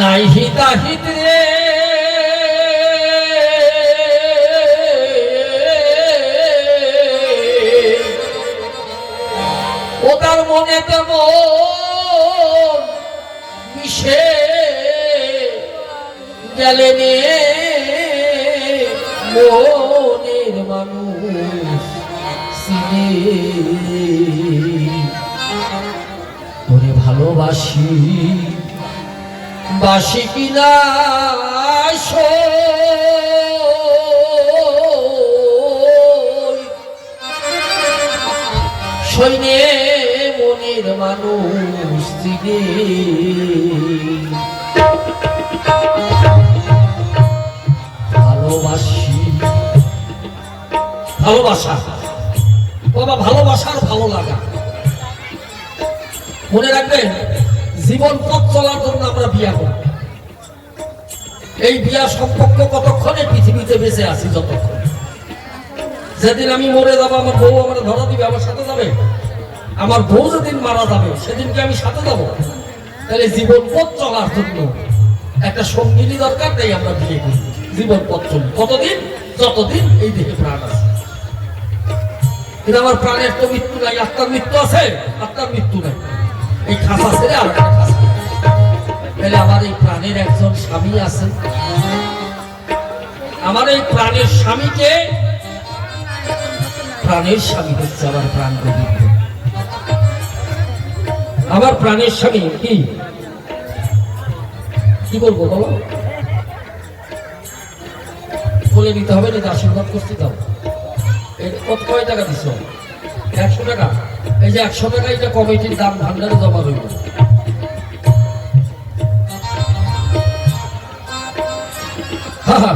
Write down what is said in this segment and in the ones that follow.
নাই হিতাহিত রে। ও তার মনে তেমন মিশে গেলেনে মনের মানুষ ভালোবাসি। বাসি সৈনে মনের মানুষ দিনে ভালোবাসি। ভালোবাসা। বাবা ভালোবাসার ভালো লাগা। মনে রাখবেন জীবন পথ চলার জন্য আমরা বিয়া করি এই বিয়া সম্পর্ক কতক্ষণে পৃথিবীতে বেঁচে আছি যতক্ষণ? যেদিন আমি মরে যাব, আমার বউ আমার ধরা দিবে, আমার সাথে যাবে। আমার বউ যেদিন মারা যাবে, সেদিনকে আমি সাথে যাব। তাহলে জীবন পথ চলার জন্য একটা সঙ্গিনী দরকার, তাই আমরা বিয়ে করি। জীবন পথ চলি। কতদিন? যতদিন এই দেহে প্রাণ আছে। কিন্তু আমার প্রাণের তো মৃত্যু নাই, আত্মার মৃত্যু আছে, আত্মার মৃত্যু নাই। এই তাহলে আমার এই প্রাণের একজন স্বামী আছে আমার এই প্রাণের স্বামীকে প্রাণের স্বামী হচ্ছে আমার প্রাণ আমার প্রাণের স্বামী কি? কি বলব বলো? বলে নিতে হবে না আশীর্বাদ করতে দাও। কত কয় টাকা দিছ? একশো টাকা। এই যে একশো টাকা এটা কমিটির দাম ভান্ডারে জমা রইল হা হা।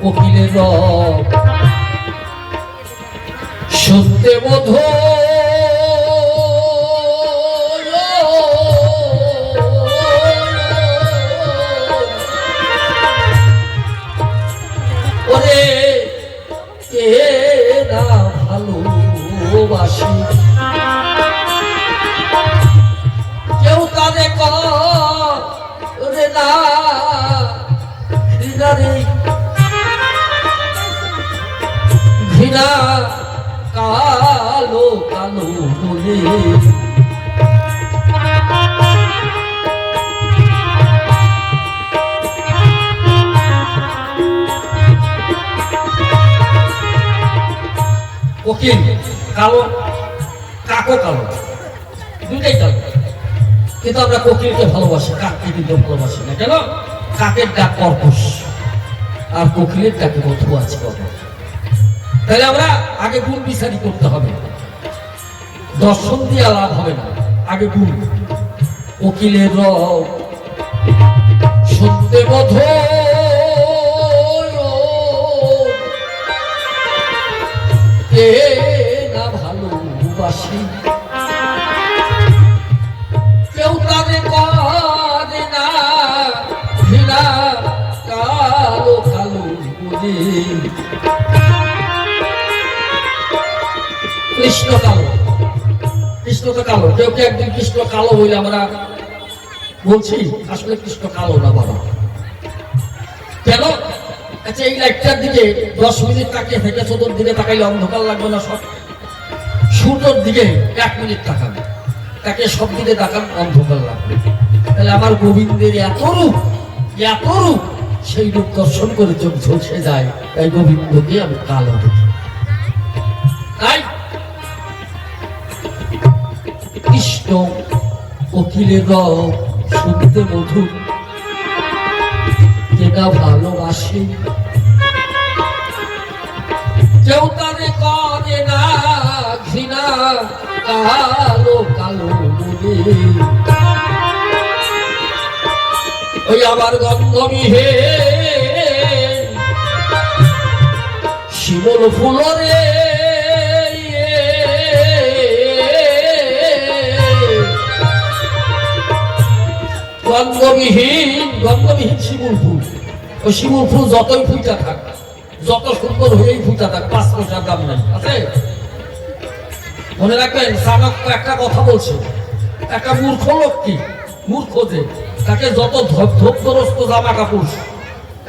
কোকিলের রব শুনতে কাকো কালো। দুইটাই কালো। কিন্তু আমরা কোকিলকে ভালোবাসি কাককে কিন্তু কেন? কাকের ডাক কর্কশ। আর কোকিলের তাকে মধু আছে বাবা? তাহলে আমরা আগে গুণ বিচারি করতে হবে। দর্শন দিয়ে লাভ হবে না। আগে গুণ। কোকিলের রব সত্যে বোধ কে কৃষ্ণ কালো। কৃষ্ণ তো কালো। কেউ কেউ একদিন কৃষ্ণ কালো বলে আমরা বলছি, আসলে কৃষ্ণ কালো না বাবা কেন? আচ্ছা এই লাইটটার দিকে দশ মিনিট তাকিয়ে থেকে চতুর দিকে তাকাইলে অন্ধকার লাগবে না সব? সূর্যর দিকে এক মিনিট তাকাবে তাকে সব দিকে তাকান, অন্ধকার লাগবে। তাহলে আমার গোবিন্দের এত রূপ এত রূপ সেই রূপ দর্শন করে চোখ ঝলসে যায়। তাই গোবিন্দকে আমি কালো দেখি তাই কৃষ্ণ উকিলের রব শুনতে মধুর। যেটা ভালোবাসে, কেউ তারে করে না ঘৃণা, কালো কালো বলে ওই আবার গন্ধবিহে শিমল ফুলরে গন্ধবিহীন গন্ধবিহীন শিমুল ফুল। ওই শিমুল ফুল যতই ফুলটা থাক, যত সুন্দর হয়েই ফুটা থাক, পাঁচ পয়সার দাম নেই, আছে? মনে রাখবেন চাণক্য একটা কথা বলছে, একটা মূর্খ লোক কি? মূর্খ যে? তাকে যত ধপ্তরস্ত জামা কাপড়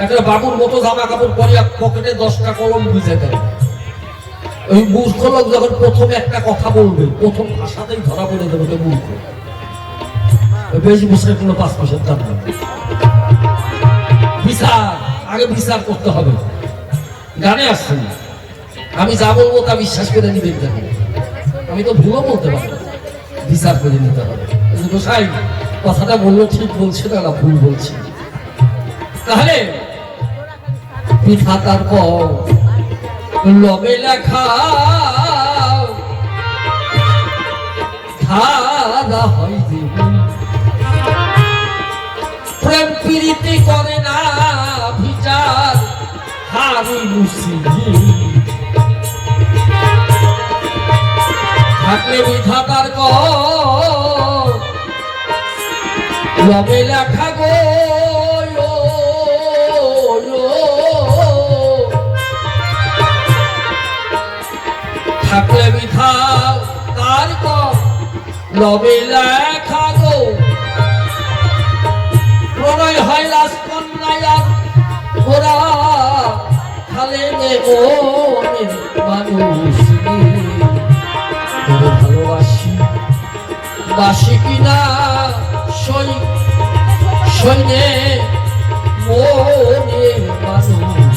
একটা বাবুর মতো জামা কাপড় পরিয়া পকেটে দশটা কলম বুঝে দেয়। ওই মূর্খ লোক যখন প্রথমে একটা কথা বলবে, প্রথম ভাষাতেই ধরা পড়ে দেবে ওটা মূর্খ। বেশ কোনো পাঁচ পয়সার দাম বিচার, আগে বিচার করতে হবে। গানে আসছে না। আমি যা বলব তা বিশ্বাস করে নিবেন কেন? আমি তো ভুলও বলতে পারব। বিচার করে নিতে হবে। গোসাই? কথাটা বলল ঠিক বলছে না না ভুল বলছে। তাহলে পিঠা তার লেখা হয় প্রেম করে না বিচার, হারি মুসিদি থাকলে বিধাতার ক লবে লেখা গো থাকলে বিধা তার লবে লেখা গো। প্রণয় হয় রাজকন্যায়ার ওরা খালে নেব মানুষ ভালোবাসি, বাসি কিনা সই সৈনে মনে মানুষ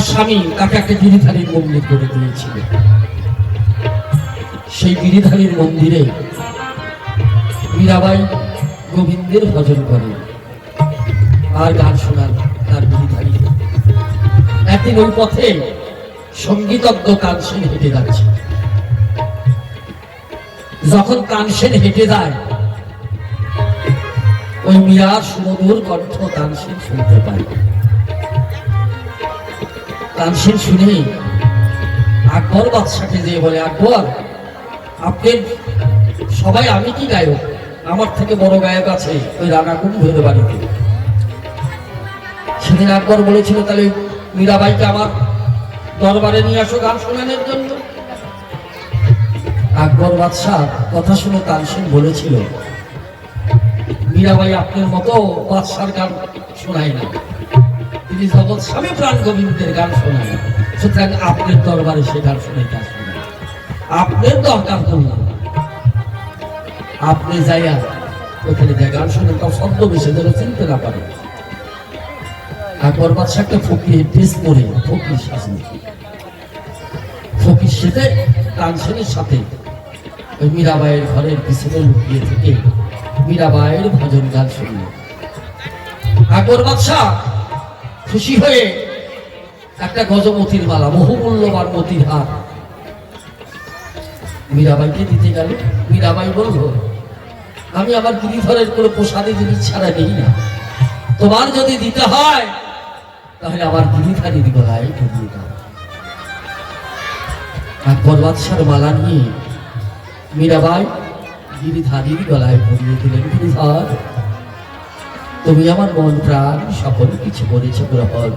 তার স্বামী তাকে একটা গিরিধারীর মন্দির করে দিয়েছিল। সেই গিরিধারীর মন্দিরে মীরাবাই গোবিন্দের ভজন করে আর গান শোনান তার গিরিধারী। একদিন ওই পথে সঙ্গীতজ্ঞ কানসেন হেঁটে যাচ্ছে। যখন কানসেন হেঁটে যায়, ওই মিয়ার সুমধুর কণ্ঠ তানসেন শুনতে পায়। তানসেন শুনে আকবর বাদশাকে যে বলে, আকবর, আপনি সবাই আমি কি গায়ক? আমার থেকে বড় গায়ক আছে ওই রানা কুম্ভের বাড়িতে সেদিন আকবর বলেছিল, তাহলে মীরাবাইকে আমার দরবারে নিয়ে আসো গান শোনানোর জন্য। আকবর বাদশাহ কথা শুনে তানসেন বলেছিল, মীরাবাই আপনার মতো বাদশার গান শোনায় না। তিনি জগৎ স্বামী প্রাণ গোবিন্দের গান শোনায়। সুতরাং আপনার দরবারে সে গান শুনাইতে আসবে আপনার দরকার করলাম আপনি যাইয়া ওখানে যে গান শুনে তাও শব্দ বেশি যেন চিনতে না পারে আকবর বাদশাহ একটা ফকির ড্রেস পরে ফকির সাজে। ফকির সেটে তানসেনের সাথে। ওই মীরাবাইয়ের ঘরের পিছনে লুকিয়ে থেকে মীরাবাইয়ের ভজন গান শুনল আকবর বাদশাহ খুশি হয়ে একটা গজমতির মালা বহুমূল্যবান মতির হার। মীরাবাইকে দিতে গেল মীরাবাই বলল, আমি আমার গিরিধরের কোনো প্রসাদে জিনিস ছাড়া নেই না, তোমার যদি দিতে হয়, তাহলে আমার গিরিধারীর গলায় ঢুকিয়ে দাও। আকবর বাদশার মালা নিয়ে মীরাবাই গিরিধারীর গলায় পরিয়ে দিলেন, গিরিধর তুমি আমার মন, প্রাণ, সকল কিছু করেছে গ্রহণ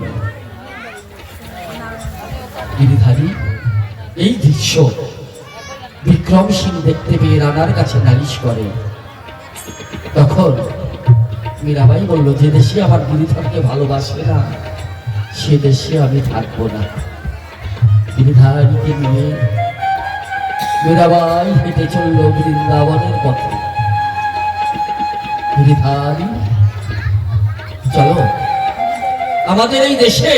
গিরিধারী, এই দৃশ্য বিক্রম সিং দেখতে পেয়ে রানার কাছে নালিশ করে। তখন মীরাবাই বলল, যে দেশে আমার গিরিধরকে ভালোবাসবে না, সে দেশে আমি থাকব না। গিরিধারীকে নিয়ে মীরাবাই হেঁটে চলল বৃন্দাবনের পথে। গিরিধারী চলো। আমাদের এই দেশে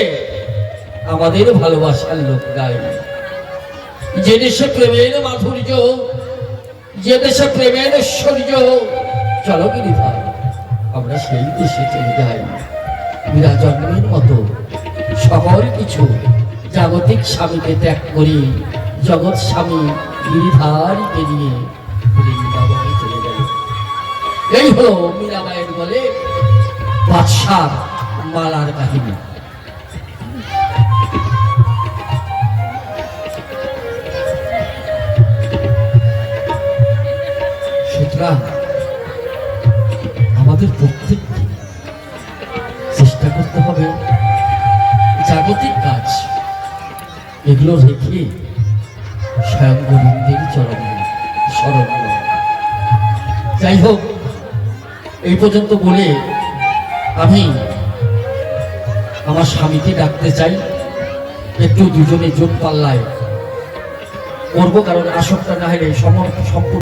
আমাদের ভালোবাসার লোক গায় যে দেশে প্রেমের মাধুর্য, যে দেশে প্রেমের ঐশ্বর্য, চলো গিরিধার আমরা সেই দেশে চলে যাই। মীরা মতো সকল কিছু জাগতিক স্বামীকে ত্যাগ করি, জগৎ স্বামী গিরিধারী পেরিয়ে বৃন্দাবনে চলে গেল এই হলো মীরাবাইয়ের বলে বাদশার মালার কাহিনী সুতরাং আমাদের প্রত্যেককে চেষ্টা করতে হবে জাগতিক কাজ, এগুলো রেখে স্বয়ং গোবিন্দের চরণে স্মরণ। যাই হোক, এই পর্যন্ত বলে আমি আমার স্বামীকে ডাকতে চাই। একটু দুজনে যোগ পাল্লায়। করব কারণ আসরটা না হলে সম সম্পূর্ণ